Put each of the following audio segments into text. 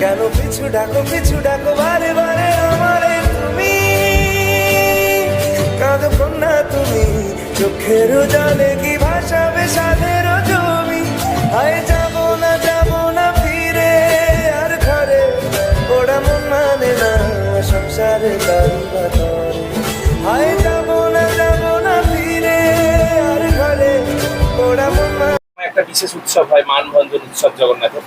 কেন পিছু ডাকো পিছু ডাকো, বারে বারে আমারে তুমি। কাঁদো কন্যা তুমি, চোখের জলে কি ভাসাবে সাধের জমি? হায় যাব না যাব না ফিরে, আর ঘরে ওরা মন মানে না সংসারে দাঁড়ি বাতরে হায় যাব না যাব না ফিরে, আর ঘরে ওরা মন মানে একটা বিশেষ উৎসব হয়, মানভঞ্জন উৎসব জগন্নাথের।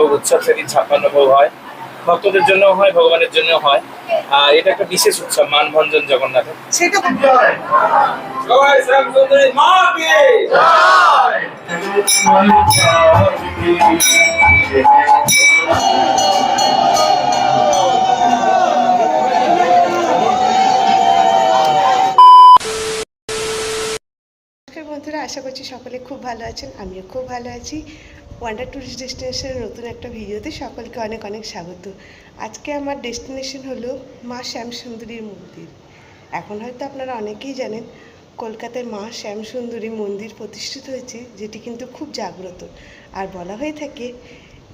ভোগ উৎসব সেদিন ছাপ্পান্ন ভোগ হয় ভক্তদের জন্য হয় ভগবানের জন্য হয়। আর এটা একটা বিশেষ উৎসব মানভঞ্জন জগন্নাথের। বন্ধুরা আশা করছি সকলে খুব ভালো আছেন আমিও খুব ভালো আছি। ওয়ান্ডার ট্যুরিস্ট ডেস্টিনেশনের নতুন একটা ভিডিওতে সকলকে অনেক অনেক স্বাগত। আজকে আমার ডেস্টিনেশন হলো মা শ্যামসুন্দরীর মন্দির। এখন হয়তো আপনারা অনেকেই জানেন, কলকাতায় মা শ্যামসুন্দরী মন্দির প্রতিষ্ঠিত হয়েছে, যেটি কিন্তু খুব জাগ্রত। আর বলা হয়ে থাকে,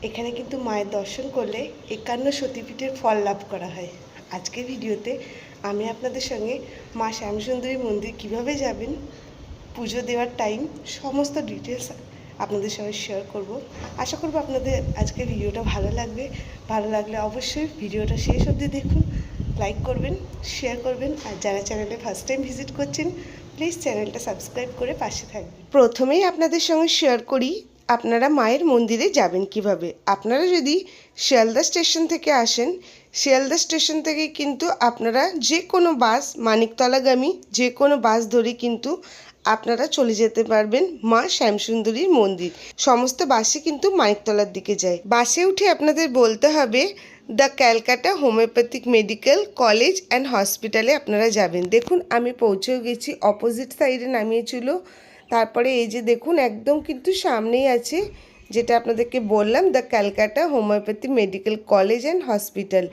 এখানে কিন্তু মায়ের দর্শন করলে একান্ন সতীপীঠের ফল লাভ করা হয়। আজকের ভিডিওতে আমি আপনাদের সঙ্গে মা শ্যামসুন্দরী মন্দির কীভাবে যাবেন, পুজো দেওয়ার টাইম সমস্ত ডিটেলস আপনাদের সঙ্গে শেয়ার করব। আশা করব আপনাদের আজকে ভিডিওটা ভালো লাগবে। ভালো লাগলে অবশ্যই ভিডিওটা শেষ অবধি দেখুন লাইক করবেন শেয়ার করবেন, আর যারা চ্যানেলে ফার্স্ট টাইম ভিজিট করছেন প্লিজ চ্যানেলটা সাবস্ক্রাইব করে পাশে থাকবেন। প্রথমেই আপনাদের সঙ্গে শেয়ার করি, আপনারা মায়ের মন্দিরে যাবেন কীভাবে? আপনারা যদি শিয়ালদা স্টেশন থেকে আসেন, শিয়ালদা স্টেশন থেকে কিন্তু আপনারা যে কোনো বাস মানিকতলাগামী যে কোনো বাস ধরে কিন্তু আপনারা চলে যেতে পারবেন মা শ্যামসুন্দরীর মন্দির। সমস্ত বাসে কিন্তু মাইকতলার দিকে যায়। বাসে উঠে আপনাদের বলতে হবে, the Calcutta homoeopathic medical college and হসপিটালে আপনারা যাবেন। দেখুন, আমি পৌঁছেও গেছি। অপোজিট সাইডে নামিয়েছিল। তারপরে এই যে দেখুন, একদম কিন্তু সামনেই আছে যেটা আপনাদেরকে বললাম the Calcutta homoeopathy medical college and hospital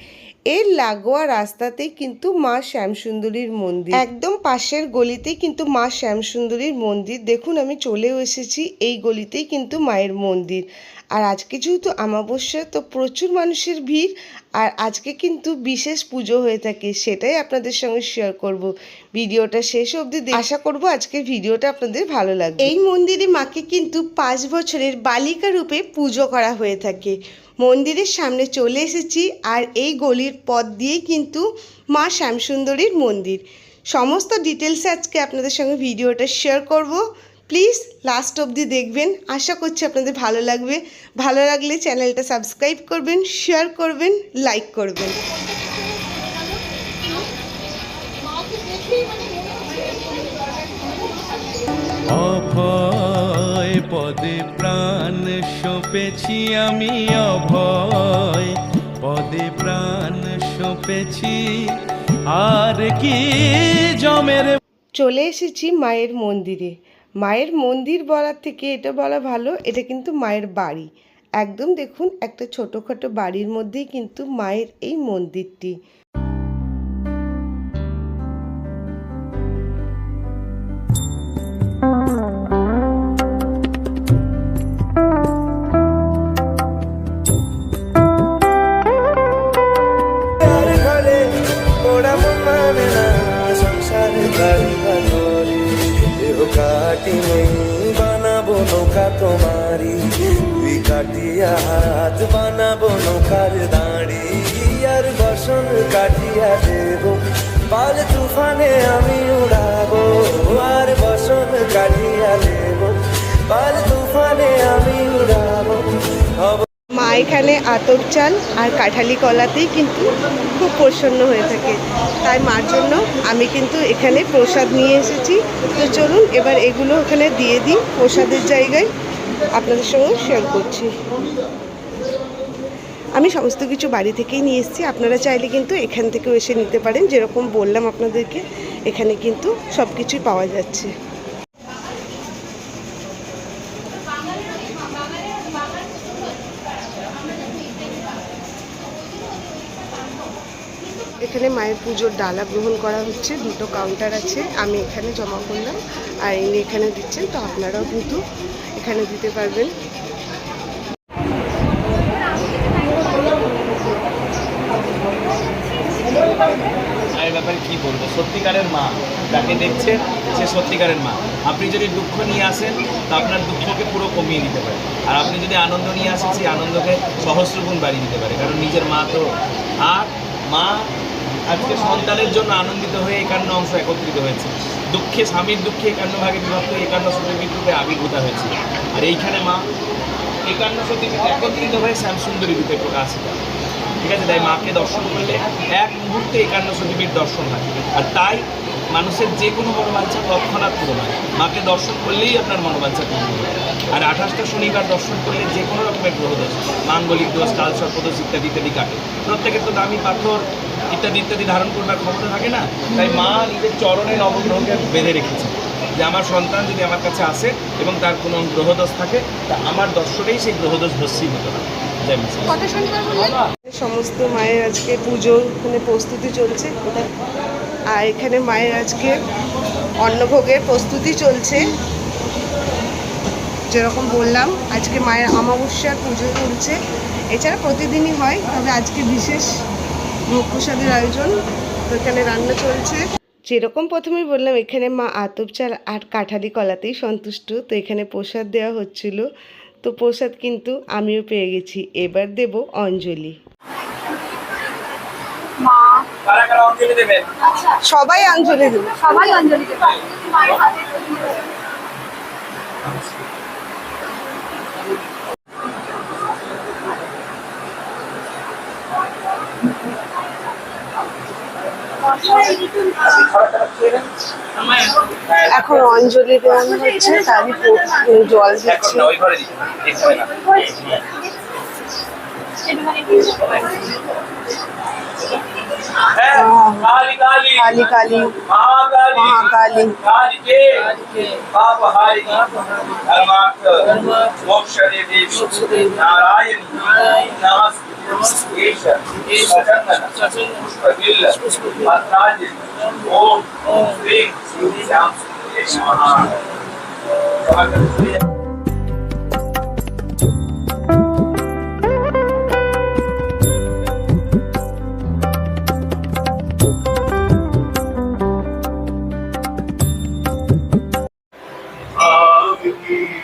এর লাগোয়া রাস্তাতেই কিন্তু মা শ্যামসুন্দরীর মন্দির। একদম পাশের গলিতেই কিন্তু মা শ্যামসুন্দরীর মন্দির। দেখুন, আমি চলেও এসেছি, এই গলিতেই কিন্তু মায়ের মন্দির। আর আজকে যেহেতু আমাবস্যা তো প্রচুর মানুষের ভিড় আর আজকে কিন্তু বিশেষ পুজো হয়ে থাকে, সেটাই আপনাদের সঙ্গে শেয়ার করব। ভিডিওটা শেষ অবধি আশা করব আজকের ভিডিওটা আপনাদের ভালো লাগবে। এই মন্দিরে মাকে কিন্তু পাঁচ বছরের বালিকা রূপে পুজো করা হয়ে থাকে। মন্দিরের সামনে চলে এসেছি আর এই গলির পথ দিয়েই কিন্তু মা শ্যামসুন্দরীর মন্দির। সমস্ত ডিটেলসে আজকে আপনাদের সঙ্গে ভিডিওটা শেয়ার করব। প্লিজ লাস্ট অবধি দেখবেন। আশা করছি আপনাদের ভালো লাগবে। ভালো লাগলে চ্যানেলটা সাবস্ক্রাইব করবেন শেয়ার করবেন লাইক করবেন। অভয় পদে প্রাণ সপেছি আমি অভয় পদে প্রাণ সপেছি। আর কি জমের চলে এসেছি মায়ের মন্দিরে। মায়ের মন্দির বলার থেকে এটা বলা ভালো, এটা কিন্তু মায়ের বাড়ি। একদম দেখুন, একটা ছোটোখাটো বাড়ির মধ্যেই কিন্তু মায়ের এই মন্দিরটি। কাটি নেই, বানাবো নৌকা তোমারি দুই কাটিয়া হাত বানাবো নৌকার দাঁড়ি। আর বসন কাটিয়া দেবো, পাল তুফানে আমি উড়াবো। আর বসন কাটিয়া দেবো, পাল তুফানে আমি উড়াবো। মা এখানে আতপ চাল আর কাঁঠালি কলাতেই কিন্তু খুব প্রসন্ন হয়ে থাকে। তাই মার জন্য আমি কিন্তু এখানে প্রসাদ নিয়ে এসেছি। তো চলুন এবার এগুলো ওখানে দিয়ে দিই। প্রসাদের জায়গায় আপনাদের সঙ্গে শেয়ার করছি। আমি সমস্ত কিছু বাড়ি থেকেই নিয়ে এসেছি। আপনারা চাইলে কিন্তু এখান থেকেও এসে নিতে পারেন। যেরকম বললাম আপনাদেরকে, এখানে কিন্তু সব কিছুই পাওয়া যাচ্ছে। এখানে মায়ের পুজোর ডালা গ্রহণ করা হচ্ছে, দুটো কাউন্টার আছে, আমি এখানে জমা করলাম, আর ইনি এখানে দিচ্ছেন, তো আপনারাও কিন্তু এখানে দিতে পারবেন। ব্যাপারে বলব? সত্যিকারের মা যাকে দেখছেন সে সত্যিকারের মা। আপনি যদি দুঃখ নিয়ে আসেন আপনার দুঃখকে পুরো কমিয়ে পারে। আর আপনি যদি আনন্দ নিয়ে আসেন আনন্দকে সহস্রগুণ বাড়িয়ে দিতে পারে। কারণ নিজের মা তো, আর মা আজকে সন্তানের জন্য আনন্দিত হয়ে একান্ন অংশ একত্রিত হয়েছে। দুঃখে, স্বামীর দুঃখে একান্ন ভাগে বিভক্ত একান্ন সতীপীঠরূপে আবির্ভূতা হয়েছে। আর এইখানে মা একান্ন সতীপীঠ একত্রিত হয়ে শ্যামসুন্দরী রূপে প্রকাশিত। ঠিক আছে, তাই মাকে দর্শন করলে এক মুহূর্তে একান্ন সতীপীঠ দর্শন হয়। আর তাই মানুষের যে কোনো মনোবাঞ্ছা তৎক্ষণাৎ পূরণ হয়। মাকে দর্শন করলেই আপনার মনোবাঞ্ছা পূরণ হবে। আর আঠাশটা শনিবার দর্শন করলে যে কোনো রকমের গ্রহ দোষ মাঙ্গলিক দোষ কাল সর্পদোষ ইত্যাদি ইত্যাদি কাটে। প্রত্যেকের তো দামি পাথর ইত্যাদি ইত্যাদি ধারণ করবার ক্ষমতা থাকে না? তাই মা নিজের চরণে নবগ্রহকে বেঁধে রেখেছে। যে আমার সন্তান যদি আমার কাছে আসে এবং তার কোনো গ্রহদোষ থাকে তা আমার দর্শনেই সেই গ্রহদোষ ভস্মীভূত হয় সমস্ত মায়ের আজকে পুজোর মানে প্রস্তুতি চলছে। আর এখানে মায়ের আজকে অন্নভোগের প্রস্তুতি চলছে। যেরকম বললাম, আজকে মায়ের অমাবস্যার পুজো চলছে। এছাড়া প্রতিদিনই হয়, তবে আজকে বিশেষ ভোগ প্রসাদের আয়োজন। তো এখানে রান্না চলছে। যেরকম প্রথমেই বললাম, এখানে মা আতপ চাল আর কাঠালি কলাতেই সন্তুষ্ট। তো এখানে প্রসাদ দেওয়া হচ্ছিল। তো প্রসাদ কিন্তু আমিও পেয়ে গেছি। এবার দেব অঞ্জলি। কারা কারা অঞ্জলি দেবেন? সবাই অঞ্জলি দেবে। সবাই অঞ্জলি দেবে। এখন অঞ্জলি দেওয়ানো হচ্ছে তারই জল দিচ্ছে। না काली काली। काली काली महाकाली महाकाली कालिके पाप हारी धर्मार्थ। मोक्ष दे देवी नारायण। नमस्ते। ओम। श्री श्याम Yeah.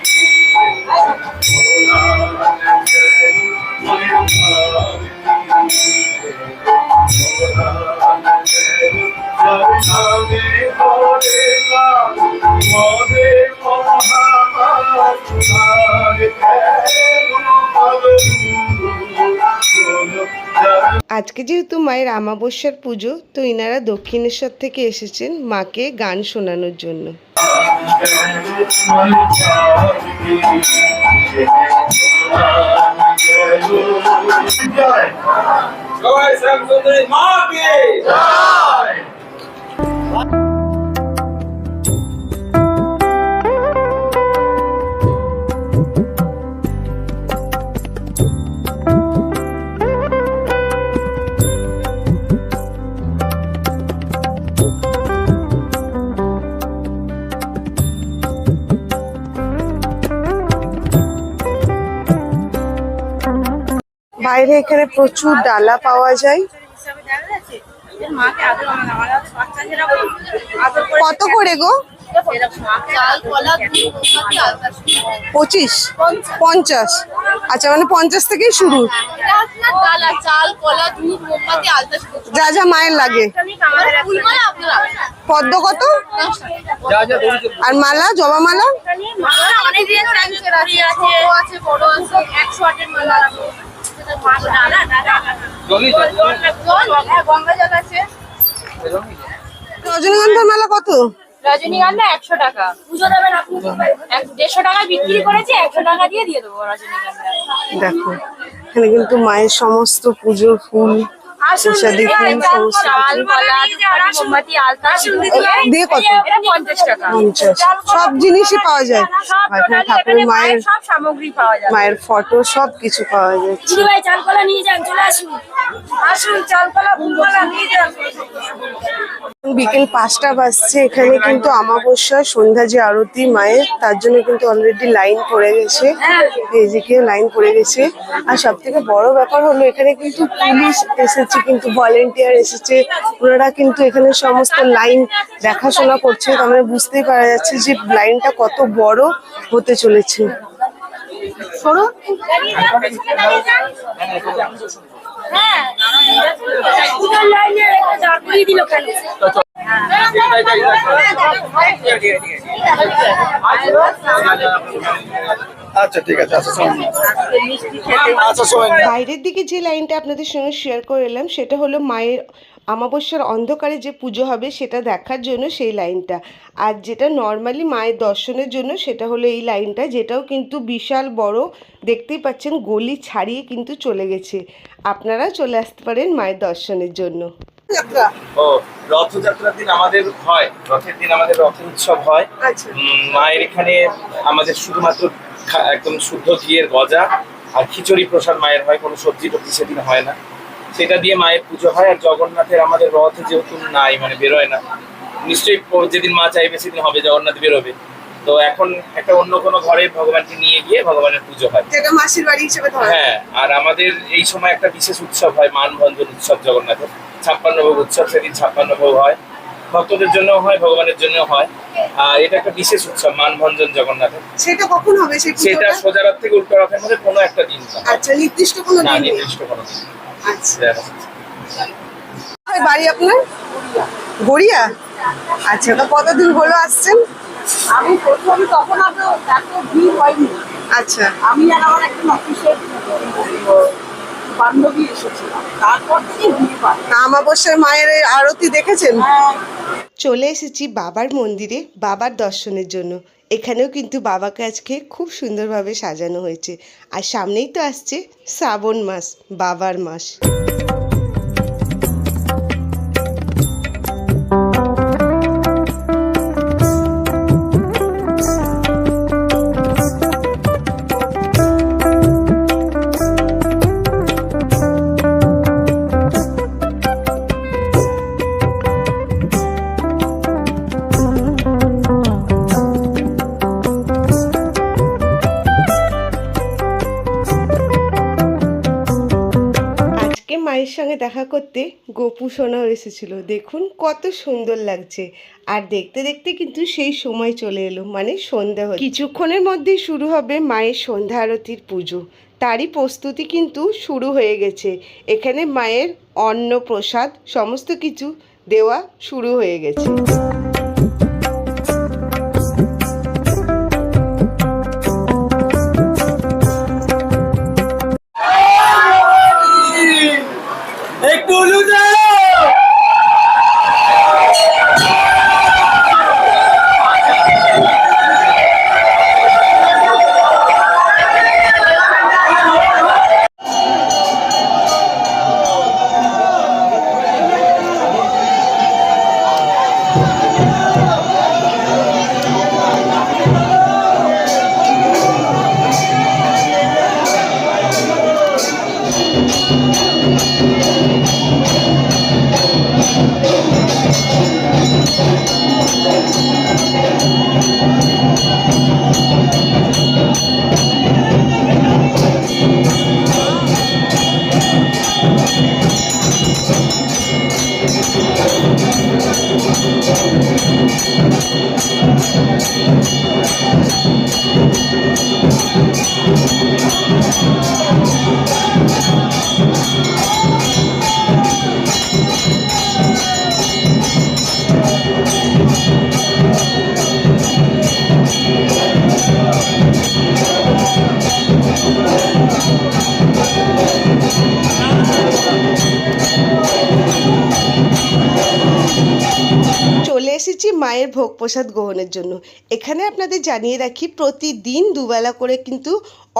আজকে যেহেতু মায়ের আমাবস্যার পুজো, তো ইনারা দক্ষিণেশ্বর থেকে এসেছেন মাকে গান শোনানোর জন্য। মা বাইরে এখানে প্রচুর ডালা পাওয়া যায়। কত করে গো? পঁচিশ? পঞ্চাশ। আচ্ছা মানে পঞ্চাশ থেকেই শুরু। যা যা মায়ের লাগে। পদ্ম কত? আর মালা, জবা মালা? মালা রজনীগন্ধার মেলা কত? রজনীগন্ধা একশো টাকা। পুজো দেবেন আপনি এক দেড়শো টাকা বিক্রি করেছি একশো টাকা দিয়ে দিয়ে দেবো রজনীগন্ধা। দেখো এখানে কিন্তু মায়ের সমস্ত পুজোর ফুল প্রসাদি ফুল দিয়ে কত? পঞ্চাশ সব জিনিসই পাওয়া যায়। এখানে এখানে মায়ের সামগ্রী পাওয়া যায়। মায়ের ফটো সব কিছু পাওয়া যাচ্ছে যান চলে আসুন। আসুন চালকলা নিয়ে যান। বিকেল পাঁচটা বাজছে, এখানে কিন্তু আমাবস্যা সন্ধ্যা যে আরতি মায়ের, তার জন্য কিন্তু অলরেডি লাইন পড়ে গেছে। এদিকে লাইন পড়ে গেছে। আর সব থেকে বড় ব্যাপার হলো, এখানে কিন্তু পুলিশ এসেছে, কিন্তু ভলেন্টিয়ার এসেছে। ওনারা কিন্তু এখানে সমস্ত লাইন দেখাশোনা করছে। মানে বুঝতেই পারা যাচ্ছে যে লাইনটা কত বড় হতে চলেছে। হ্যাঁ। লাইনে রেখে দাঁড়িয়ে দিল কেন? আচ্ছা ঠিক আছে আচ্ছা শোনেন আচ্ছা বাইরের দিকে যে লাইনটা আপনাদের সঙ্গে শেয়ার করে এলাম সেটা হলো মায়ের আমাবস্যার অন্ধকারে যে পুজো হবে সেটা দেখার জন্য সেই লাইনটা। আর যেটা নর্মালি মায়ের দর্শনের জন্য সেটা হলো এই লাইনটা যেটাও কিন্তু বিশাল বড় দেখতেই পাচ্ছেন গলি ছাড়িয়ে কিন্তু চলে গেছে। আপনারা চলে আসতে পারেন মায়ের দর্শনের জন্য। ও রথযাত্রার দিন আমাদের হয় রথের দিন আমাদের রথের উৎসব হয়। আচ্ছা। মায়ের এখানে আমাদের শুধুমাত্র একদম শুদ্ধ ঘিয়ের গজা আর খিচুড়ি প্রসাদ মায়ের হয় কোনো সবজি টবজি সেদিন হয় না। সেটা দিয়ে মায়ের পুজো হয় আর জগন্নাথের আমাদের রথ যেহেতু নাই মানে বেরোয় না নিশ্চয়ই যেদিন মা চাইবে সেদিন হবে জগন্নাথ বেরোবে। তো এখন একটা অন্য কোনো ঘরে ভগবানকে নিয়ে গিয়ে ভগবানের পুজো হয়। যেটা মাসির বাড়ি হিসেবে হ্যাঁ আর আমাদের এই সময় একটা বিশেষ উৎসব হয় মানভঞ্জন উৎসব জগন্নাথের। ছাপ্পান্ন ভোগ উৎসব সেদিন ছাপ্পান্ন ভোগ হয়। ভক্তদের জন্য হয় ভগবানের জন্য হয় আর এটা একটা বিশেষ উৎসব মানভঞ্জন জগন্নাথের সেটা কখন হবে সেই সেটা সোজা রাত থেকে উল্টো রথের মধ্যে কোনো একটা দিন আচ্ছা নির্দিষ্ট কোনো না নির্দিষ্ট কোনো দিন আচ্ছা বাড়ি আপনার গড়িয়া আচ্ছা তো কতদিন হলো আসছেন আমি প্রথম তখন এত এত ভিড় হয়নি আচ্ছা আমি আর আমার একটা অফিসের বান্ধবী এসেছিলাম তারপর থেকে ভিড় পাই আমাবস্যার মায়ের আরতি দেখেছেন? হ্যাঁ। চলে এসেছি বাবার মন্দিরে বাবার দর্শনের জন্য। এখানেও কিন্তু বাবাকে আজকে খুব সুন্দরভাবে সাজানো হয়েছে। আর সামনেই তো আসছে শ্রাবণ মাস বাবার মাস। মায়ের সঙ্গে দেখা করতে গোপু সোনাও এসেছিল। দেখুন কত সুন্দর লাগছে। আর দেখতে দেখতে কিন্তু সেই সময় চলে এলো মানে সন্ধ্যা হচ্ছে কিছুক্ষণের মধ্যেই শুরু হবে মায়ের সন্ধ্যা আরতির পুজো। তারই প্রস্তুতি কিন্তু শুরু হয়ে গেছে। এখানে মায়ের অন্ন প্রসাদ সমস্ত কিছু দেওয়া শুরু হয়ে গেছে। चोले मैं মায়ের ভোগ প্রসাদ গ্রহণের জন্য। এখানে আপনাদের জানিয়ে রাখি, প্রতিদিন দুবেলা করে কিন্তু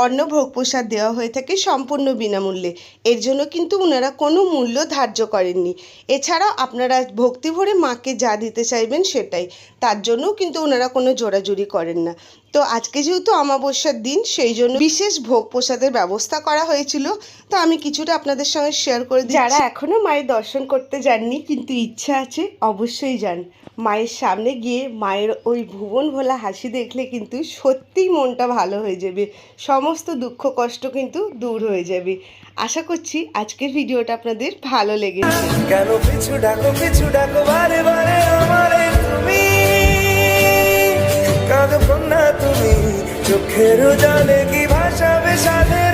অন্ন ভোগ প্রসাদ দেওয়া হয়ে থাকে সম্পূর্ণ বিনামূল্যে। এর জন্য কিন্তু ওনারা কোনো মূল্য ধার্য করেননি। এছাড়াও আপনারা ভক্তি ভরে মাকে যা দিতে চাইবেন সেটাই। তার জন্যও কিন্তু ওনারা কোনো জোরাজুরি করেন না। তো আজকে যেহেতু অমাবস্যার দিন, সেই জন্য বিশেষ ভোগ প্রসাদের ব্যবস্থা করা হয়েছিল। তো আমি কিছুটা আপনাদের সঙ্গে শেয়ার করে যারা এখনও মায়ের দর্শন করতে যাননি, কিন্তু ইচ্ছা আছে, অবশ্যই যান। মায়ের সামনে গিয়ে মায়ের ওই ভুবন ভোলা হাসি দেখলে কিন্তু সত্যিই মনটা ভালো হয়ে যাবে। সমস্ত দুঃখ কষ্ট কিন্তু দূর হয়ে যাবে। আশা করছি আজকের ভিডিওটা আপনাদের ভালো লেগেছে। কেন ডাকো ডাকো তুমি? চোখের কি সাধের